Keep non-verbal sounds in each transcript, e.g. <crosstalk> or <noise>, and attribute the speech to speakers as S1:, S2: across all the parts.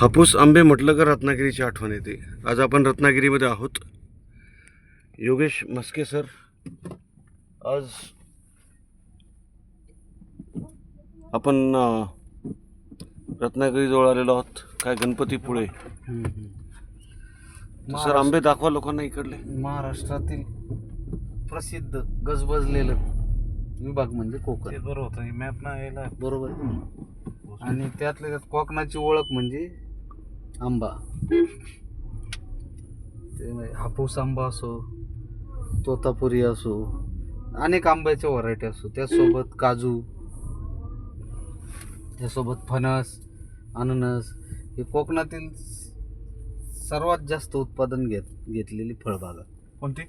S1: हापूस आंबे म्हटलं का रत्नागिरीची आठवण येते. आज आपण रत्नागिरीमध्ये आहोत. योगेश मस्के सर आज आपण रत्नागिरीजवळ आलेलो आहोत. काय गणपतीपुळे सर आंबे दाखवा लोकांना इकडले.
S2: महाराष्ट्रातील प्रसिद्ध गजबजलेलं विभाग म्हणजे कोकण.
S3: ते बरं होतं मॅप ना यायला
S2: बरोबर. आणि त्यातल्या त्यात कोकणाची ओळख म्हणजे आंबा. ते म्हणजे हापूस आंबा असो तोतापुरी असो अनेक आंब्याच्या व्हरायटी असो. त्यासोबत काजू त्यासोबत फणस अननस हे कोकणातील सर्वात जास्त उत्पादन घेत घेतलेली फळबागा
S3: कोणती?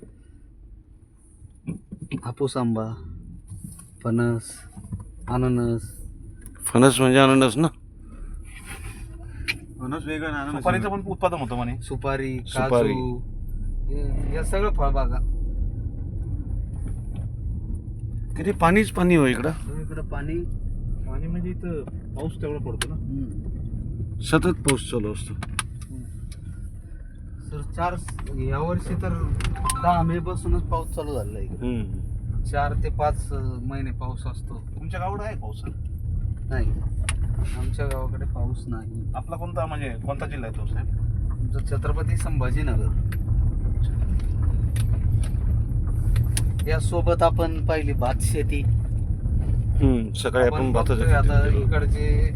S2: हापूस आंबा फणस अननस.
S1: फणस म्हणजे अननस ना?
S3: फणस वेगळं सुपारीचं पण उत्पादन होतं म्हणे.
S2: सुपारी
S1: सुपारी.
S2: काजू हे- या सगळं फळबागा.
S1: किती पाणीच पाणी हो इकडं?
S2: इकडं पाणी.
S3: आणि म्हणजे इथं पाऊस तेवढा पडतो ना.
S1: सतत पाऊस चालू असतो.
S2: सर चार या वर्षी तर दहा मे पासूनच पाऊस चालू झालेला आहे.
S1: हम्म.
S2: चार ते पाच अं, महिने पाऊस असतो.
S3: तुमच्या गावाकडे आहे पाऊस?
S2: नाही. आमच्या गावाकडे पाऊस नाही.
S3: आपला कोणता म्हणजे कोणता जिल्हा आहे तो साहेब?
S2: आमचं छत्रपती संभाजीनगर. यासोबत आपण पाहिली भात शेती.
S1: हम्म. सकाळी आपण
S2: आपण
S1: भातच
S2: बघतोय आता इकडचे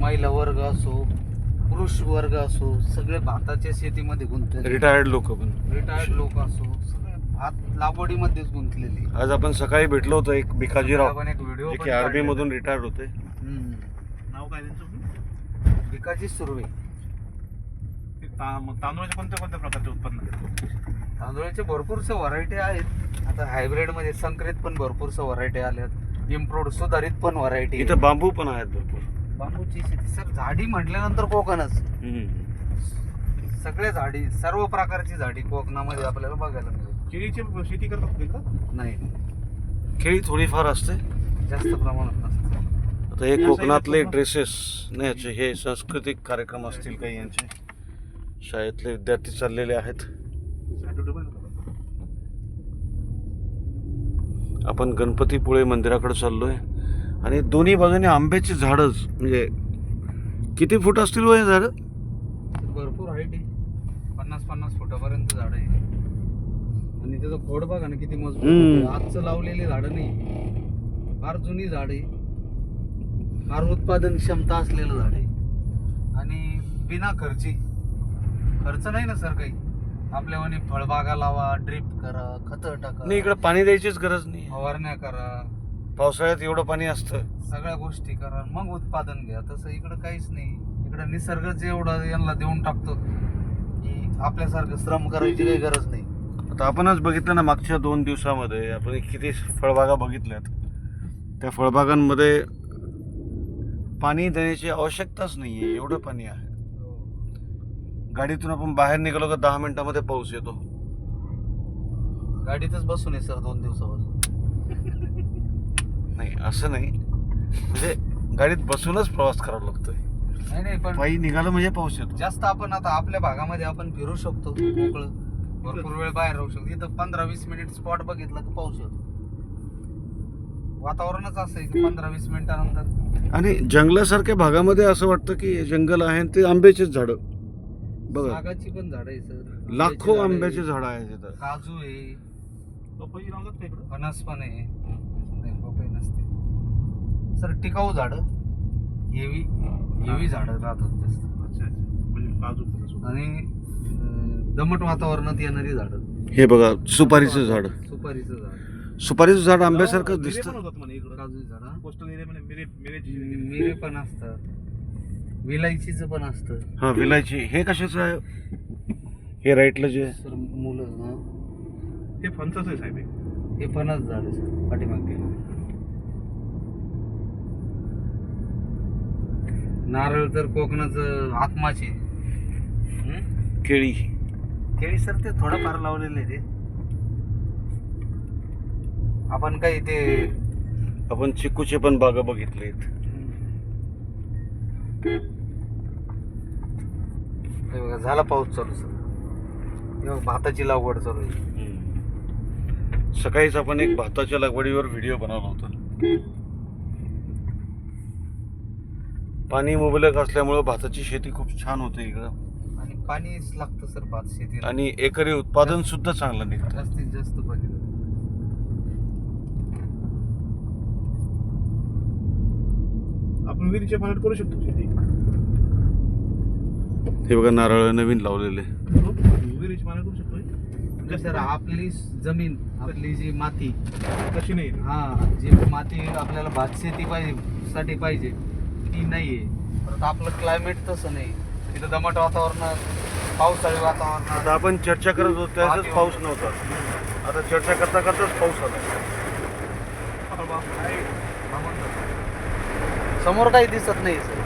S2: महिला वर्ग असो पुरुष वर्ग असो सगळे भाताच्या शेतीमध्ये गुंतले
S1: रिटायर्ड लोक पण.
S2: रिटायर्ड लोक असो सगळे भात लागवडीमध्येच गुंतलेले.
S1: आज आपण सकाळी भेटलो होतो एक भिकाजीराव
S2: आपण एक व्हिडिओ
S1: जे की आरबी
S2: काढलेला.
S1: मधून रिटायर्ड होते.
S3: काय त्यांचं
S2: भिकाजी सुर्वे.
S3: ते ता- मग तांदूळाचे कोणत्या कोणत्या प्रकारचे उत्पन्न? घेतो
S2: तांदूळाचे भरपूरशा व्हरायटी आहेत. आता हायब्रिडमध्ये संकरित पण भरपूरशा व्हरायटी आल्यात इम्प्रूव्ड सुधारित पण व्हरायटी
S1: इथं बांबू पण आहेत भरपूर.
S2: बांबूची शेती सर झाडी म्हटल्यानंतर कोकणच.
S1: हम्म.
S2: सगळ्या झाडी सर्व प्रकारची झाडी कोकणामध्ये आपल्याला बघायला मिळेल.
S3: केळीची शेती करतात का?
S2: नाही.
S1: खेळी थोडीफार असते.
S2: जास्त प्रमाणात नसतं.
S1: आता हे कोकणातले ड्रेसेस नाही याचे हे सांस्कृतिक कार्यक्रम असतील काही यांचे. शाळेतले विद्यार्थी चाललेले आहेत. आपण गणपतीपुळे मंदिराकडे चाललोय. आणि दोन्ही बाजूने आंब्याची झाडच म्हणजे किती फूट असतील हो हे झाड?
S2: भरपूर हाईट आहे पन्नास पन्नास फुटापर्यंत झाड आहे. आणि त्याचं खोड बघा ना किती मजबूत. आहे. आजचं लावलेली झाडं नाही. फार जुनी झाड आहे. फार उत्पादन क्षमता असलेलं झाड आहे. आणि बिना खर्ची. खर्च नाही ना सर काही. आपल्यावानी फळबागा लावा ड्रिप करा खतं टाका.
S1: नाही इकडे पाणी द्यायचीच गरज नाही.
S2: फवारण्या करा.
S1: पावसाळ्यात एवढं पाणी असतं.
S2: सगळ्या गोष्टी करा. मग उत्पादन घ्या. तसं इकडं काहीच नाही. इकडं निसर्गच एवढं यांना देऊन टाकतो की आपल्यासारखं श्रम करायची काही गरज नाही.
S1: आता आपणच बघितलं ना मागच्या दोन दिवसामध्ये आपण किती फळबागा बघितल्यात. त्या फळबागांमध्ये पाणी देण्याची आवश्यकताच नाही आहे एवढं पाणी आहे. गाडीतून आपण बाहेर निघालो का दहा मिनिटामध्ये पाऊस येतो.
S2: गाडीतच बसून आहे सर दोन दिवसापासून. <laughs>
S1: नाही असं नाही. म्हणजे गाडीत बसूनच प्रवास करावा लागतोय.
S2: नाही नाही पण
S1: पायी निघालं म्हणजे पाऊस येतो.
S2: जास्त आपण आता आपल्या भागामध्ये आपण फिरू शकतो मोकळं. भरपूर वेळ बाहेर राहू शकतो. इथं पंधरा वीस मिनिट स्पॉट बघितला की पाऊस येतो. वातावरणच असं आहे की पंधरा वीस मिनिटानंतर.
S1: आणि जंगलासारख्या भागामध्ये असं वाटतं की जंगल आहे आणि ते आंब्याचेच झाडं. बघा.
S2: नागाची पण झाड आहे सर.
S1: लाखो आंब्याची झाडं आहेत तिथं
S2: काजू आहे.
S3: पपई लावतात का इकडं?
S2: फणस पण आहे. नाही पपई नसते. सर टिकाऊ झाड. हेवी हेवी झाडं राहतात जास्त.
S3: अच्छा अच्छा. म्हणजे काजू फणस
S2: आणि अं, दमट वातावरणात येणारी झाडं.
S1: हे बघा सुपारीचं झाड.
S2: सुपारीचं झाड.
S1: सुपारीचं झाड आंब्यासारखंच
S3: मिरे
S1: दिसतं.
S3: कोस्टल एरियामध्ये मिरे मिरेची
S2: मिरे पण असतात. विलायचीचं पण असतं.
S1: हा विलायची. हे कशाचं आहे? हे राईटला जे.
S2: सर मुलं ना
S3: ते फणसच आहे साहेब. हे.
S2: हे फणस झाड आहे सर पाठीमागे नारळ तर कोकणाचं आत्माचे. हं?
S1: केळी.
S2: केळी सर ते थोडंफार लावलेले ते. आपण काही ते
S1: आपण चिकूचे पण बागा बघितलेत.
S2: हे बघा झाला पाऊस चालू सर हे भाताची लागवड चालू आहे.
S1: सकाळीच आपण एक भाताच्या लागवडीवर व्हिडिओ बनवला होता. पाणी मुबलक असल्यामुळं भाताची शेती खूप छान होते इकडं.
S2: आणि पाणीच लागतं सर भात शेतीला.
S1: आणि एकरी उत्पादन सुद्धा चांगलं निघतं.
S2: जास्तीत जास्त पाणी
S3: आपण विहिरीच्या पाण्यात करू शकतो शेती?
S1: हे बघा नारळ नवीन लावलेले.
S3: हो? विहिरीच्या पाण्यात करू शकतो
S2: म्हणजे सर आपली जमीन आपली जी माती.
S3: तशी नाही?
S2: हा जी माती आपल्याला भात शेती पाहिजे साठी पाहिजे ती नाहीये. परत आपलं क्लायमेट तसं नाही. तिथं दमट वातावरणात पावसाळी वातावरणात
S1: आता आपण चर्चा करत होतो त्यावेळेस पाऊस नव्हता. आता चर्चा करता करताच पाऊस आला.
S2: समोर काही दिसत नाही सर.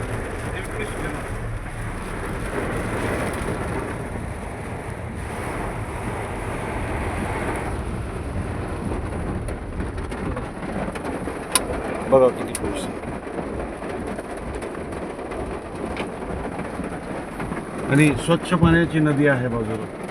S1: बघा किती खुश. आणि स्वच्छ पाण्याची नदी आहे बाजूला.